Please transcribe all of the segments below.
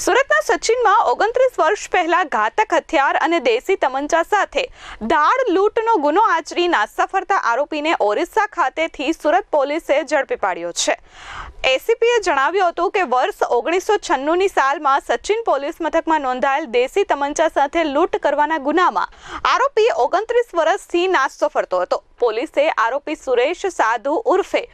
સુરતના સચિનમાં ઓગણત્રીસ વર્ષ પહેલા ઘાતક હથિયાર અને દેશી તમંચા સાથે દાળ લૂંટનો ગુનો આચરી નાસ્તા ફરતા આરોપીને ઓરિસ્સા ખાતેથી સુરત પોલીસે ઝડપી પાડ્યો છે. એસીપીએ જણાવ્યું હતું કે વર્ષ ઓગણીસો છન્નુંની સાલમાં સચિન પોલીસ મથકમાં નોંધાયેલ દેશી તમંચા સાથે લૂંટ કરવાના ગુનામાં આરોપી ઓગણત્રીસ વર્ષથી નાસ્તો ફરતો હતો. પોલીસે આરોપી સુરેશ સાધુ ઉર્ફે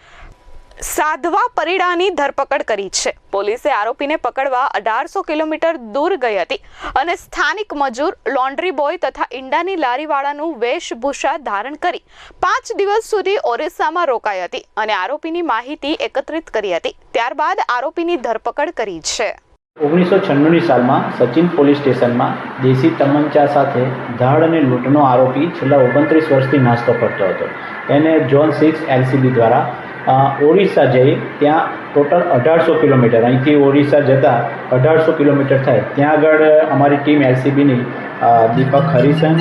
સાધવા પરિડાની ધરપકડ કરી છે. પોલીસે આરોપીને પકડવા અઢારસો કિલોમીટર દૂર ગઈ હતી અને સ્થાનિક મજૂર, લોન્ડ્રી બોય તથા ઈંડાની લારીવાળાનું વેશભૂષા ધારણ કરી પાંચ દિવસ સુધી ઓરિસ્સામાં રોકાઈ હતી અને આરોપીની માહિતી એકત્રિત કરી હતી. ત્યારબાદ આરોપીની ધરપકડ કરી છે. ઓગણીસો છન્નુની સાલમાં સચિન પોલીસ સ્ટેશનમાં દેશી તમંચા સાથે ધાડ અને લૂંટનો આરોપી છેલ્લા ઓગણત્રીસ વર્ષથી નાસ્તો કરતો હતો. એને જોન સિક્સ એલસીબી દ્વારા ઓરિસ્સા જઈ ત્યાં ટોટલ અઢારસો કિલોમીટર, અહીંથી ઓરિસ્સા જતાં અઢારસો કિલોમીટર થાય. ત્યાં આગળ અમારી ટીમ એલસીબીની દીપક હરિસન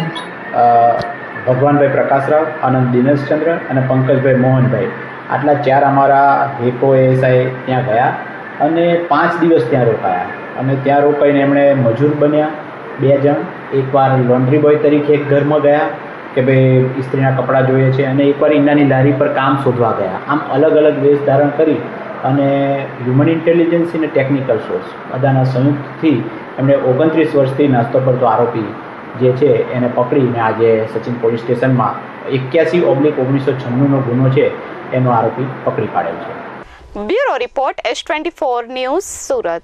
ભગવાનભાઈ પ્રકાશરાવ, આનંદ દિનેશચંદ્ર અને પંકજભાઈ મોહનભાઈ. આટલા ચાર અમારા હેકો એએસઆઈ ત્યાં ગયા અને પાંચ દિવસ ત્યાં રોકાયા. અને ત્યાં રોકાઈને એમણે મજૂર બન્યા બે જણ. એકવાર લોન્ડ્રી બોય તરીકે એક ઘરમાં ગયા. કે ભાઈ ઇસ્ત્રીના કપડાં જોઈએ છે અને એકવાર ઈંડાની લારી પર કામ શોધવા ગયા. આમ અલગ અલગ વેશ ધારણ કરી અને હ્યુમન ઇન્ટેલિજન્સ અને ટેકનિકલ સોર્સ બધાના સંયુક્તથી એમણે ઓગણત્રીસ વર્ષથી નાસ્તો પડતો આરોપી જે છે એને પકડીને આજે સચિન પોલીસ સ્ટેશનમાં એક્યાસી ઓગણીસ ઓગણીસો છન્નુંનો ગુનો છે એનો આરોપી પકડી પાડેલ છે. Bureau report S twenty four news Surat.